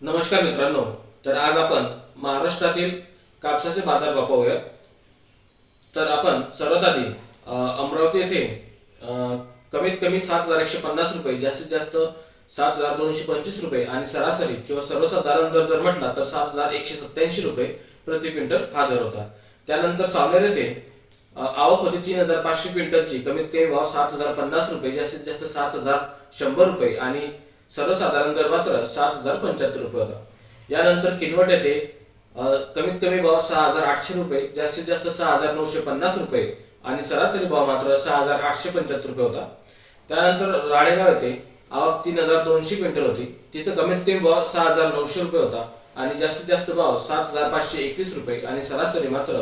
नमस्कार मित्रांनो तर आज आपण महाराष्ट्रातील कापसाचे बाजार बघूया पाहूया तर आपण सर्वात आधी अमरावती येथे कमीत कमी सात हजार एकशे पन्नास रुपये जास्तीत जास्त सात हजार दोनशे पंचवीस रुपये आणि सरासरी किंवा सर्वसाधारण दर जर म्हटला तर सात हजार एकशे सत्याऐंशी रुपये प्रति क्विंटल हा दर होता. त्यानंतर सावनेर येथे आवक होती तीन हजार पाचशे क्विंटलची. कमीत कमी भाव सात हजार पन्नास रुपये जास्तीत जास्त सात हजार शंभर रुपये आणि सर्वसाधारण दर मात्र सात हजार पंच्याहत्तर रुपये होता. यानंतर किनवट येथे कमीत कमी भाव सहा हजार आठशे रुपये जास्तीत जास्त सहा हजार नऊशे पन्नास रुपये आणि सरासरी भाव मात्र सहा हजार आठशे पंच्याहत्तर रुपये होता. त्यानंतर राळेगाव येथे आवक तीन हजार दोनशे क्विंटल होती. तिथं कमीत कमी भाव सहा हजार नऊशे रुपये होता आणि जास्तीत जास्त भाव सात हजार पाचशे एकतीस रुपये आणि सरासरी मात्र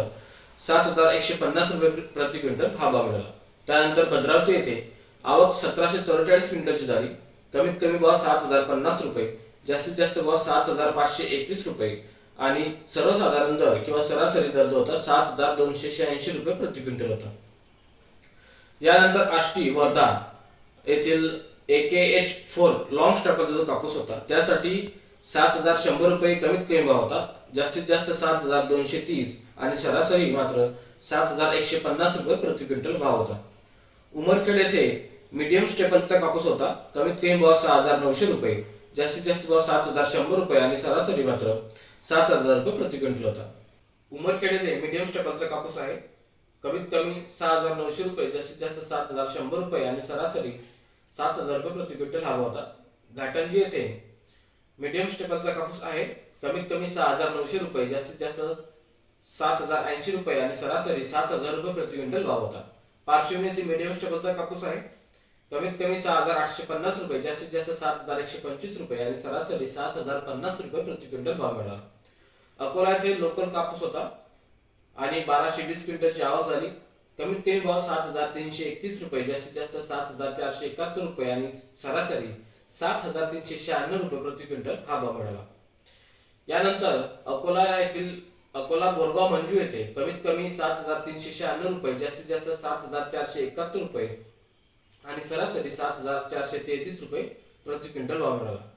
सात हजार एकशे पन्नास रुपये प्रति क्विंटल हा भाव मिळाला. त्यानंतर भद्रावती येथे आवक सतराशे चौवेचाळीस क्विंटलची झाली. कमीत कमी भाव सात हजार पन्नास रुपये जास्तीत जास्त भाव सात हजार पाचशे एकतीस रुपये. आणि सर्वसाधारण दर किंवा सरासरी दर जो होता सात हजार दोनशे शहाऐंशी रुपये प्रति क्विंटल होता. यानंतर आष्टी वर्धा येथील A K H four long स्टॉकचा जो कापूस होता त्यासाठी सात हजार शंभर रुपये कमीत कमी भाव होता. जास्तीत जास्त सात हजार दोनशे तीस आणि सरासरी मात्र सात हजार एकशे पन्नास रुपये प्रति क्विंटल भाव होता. उमरखेड येथे मीडियम स्टेपलचा कापूस होता. कमीत कमी भाव सहा हजार नऊशे रुपये. जास्तीत जास्त भाव सात हजार शंभर रुपये आणि सरासरी मात्र सात हजार रुपये प्रति क्विंटल होता. उमरखेड येथे मीडियम स्टेपलचा कापूस आहे. कमीत कमी सहा हजार नऊशे रुपये जास्तीत जास्त सात हजार शंभर रुपये आणि सरासरी सात हजार रुपये प्रति क्विंटल हवा होता. घाटंजी येथे मीडियम स्टेपलचा कापूस आहे. कमीत कमी सहा हजार नऊशे रुपये जास्तीत जास्त सात हजार ऐंशी रुपये आणि सरासरी सात हजार रुपये प्रति क्विंटल भाव होता. पार्श्वनी येथे मीडियम स्टेपलचा कापूस आहे. कमीत कमी सहा हजार आठशे पन्नास रुपये जास्तीत जास्त सात हजार एकशे पंचवीस रुपये आणि सरासरी सात हजार पन्नास रुपये प्रति क्विंटल भाव मिळाला. अकोला येथे लोकल कापूस होता आणि बाराशे वीस क्विंटलची आवक झाली. कमीत कमी भाव सात हजार तीनशे एकतीस रुपये जास्तीत जास्त सात हजार चारशे एकाहत्तर रुपये आणि सरासरी सात हजार तीनशे शहाण्णव रुपये प्रति क्विंटल हा भाव मिळाला. यानंतर अकोला येथील अकोला बोरगाव मंजू येथे कमीत कमी सात हजार तीनशे शहाण्णव रुपये जास्तीत जास्त सात हजार चारशे एकाहत्तर रुपये आणि सरासरी सात हजार चारशे तेहतीस रुपये प्रति क्विंटल वापरावा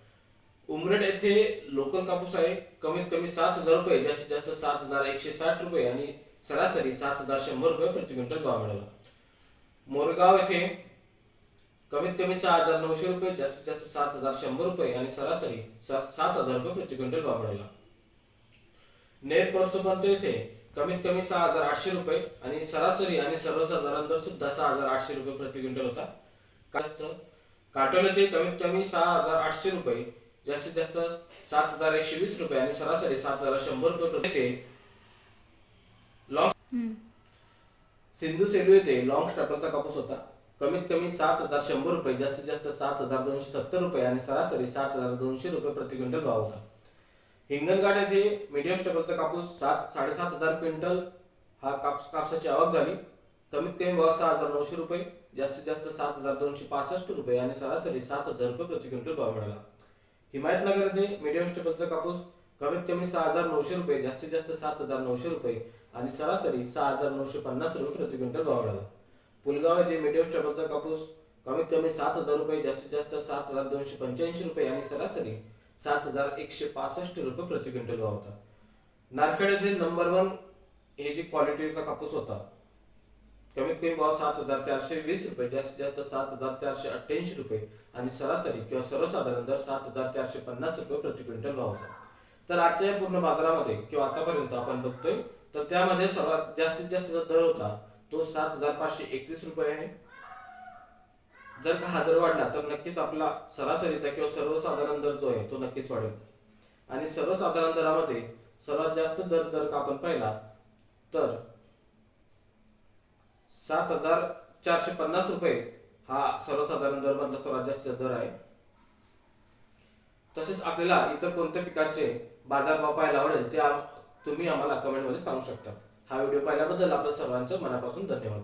उमरेड येथे लोकल कापूस आहे. कमीत कमी सात हजार रुपये जास्तीत जास्त सात हजार एकशे साठ रुपये आणि सरासरी सात हजार शंभर रुपये प्रति क्विंटल भाव मिळाला. मोरगाव येथे कमीत कमी सहा हजार नऊशे रुपये जास्तीत जास्त सात हजार शंभर रुपये आणि सरासरी सात सात हजार रुपये प्रति क्विंटल भाव मिळाला. नेर परसोपंत येथे कमीत कमी सहा हजार आठशे रुपये आणि सरासरी आणि सर्वसाधारण दर सुद्धा सहा हजार आठशे रुपये प्रति क्विंटल होता. जास्त काटोल येथे कमीत कमी सहा हजार आठशे रुपये जास्तीत जास्त सात हजार एकशे वीस रुपये आणि सरासरी सात हजार शंभर रुपये प्रति लॉंग सिंधू सेलू येथे लॉंग स्टॉपरचा कापूस होता. कमीत कमी सात हजार शंभर रुपये जास्तीत जास्त सात हजार दोनशे सत्तर रुपये आणि सरासरी सात हजार दोनशे रुपये प्रति क्विंटल भाव होता. हिंगणघाट येथे मीडियम स्टेबलचा कापूस सात साडेसात हजार क्विंटल हा काप कापसाची आवक झाली. कमीत कमी भाव सहा हजार नऊशे रुपये जास्तीत जास्त सात हजार दोनशे पासष्ट रुपये आणि सरासरी सात हजार रुपये प्रति क्विंटल भाव मिळाला. हिमायतनगर येथे मीडियम स्टेबलचा कापूस कमीत कमी सहा हजार नऊशे रुपये जास्तीत जास्त सात हजार नऊशे रुपये आणि सरासरी सहा हजार नऊशे पन्नास रुपये प्रति क्विंटल भाव मिळाला. पुलगाव येथे मीडियम स्टेबलचा कापूस कमीत कमी सात हजार रुपये जास्तीत जास्त सात हजार दोनशे पंच्याऐंशी रुपये आणि सरासरी सात हजार एकशे पासष्ट रुपये प्रति क्विंटल भाव होता. नारखेड जे नंबर वन हे जी क्वालिटीचा कापूस होता कमीत कमी भाव सात हजार चारशे वीस रुपये जास्तीत जास्त सात हजार चारशे अठ्ठ्याऐंशी रुपये आणि सरासरी किंवा सर्वसाधारण दर सात हजार चारशे पन्नास रुपये प्रति क्विंटल भाव होता. तर आजच्या पूर्ण बाजारामध्ये किंवा आतापर्यंत आपण बघतोय तर त्यामध्ये सर्वात जास्तीत जास्त जो दर होता तो सात हजार पाचशे एकतीस रुपये आहे. जर का हा दर वाढला तर नक्कीच आपला सरासरीचा किंवा सर्वसाधारण दर जो आहे तो नक्कीच वाढेल. आणि सर्वसाधारण दरामध्ये सर्वात जास्त दर जर का आपण पाहिला तर सात हजार चारशे पन्नास रुपये हा सर्वसाधारण दर मधला सर्वात जास्त दर आहे. तसेच आपल्याला इतर कोणत्या पिकांचे बाजारभाव पाहायला आवडेल ते तुम्ही आम्हाला कमेंटमध्ये सांगू शकता. हा व्हिडिओ पाहिल्याबद्दल आपल्या सर्वांचं मनापासून धन्यवाद.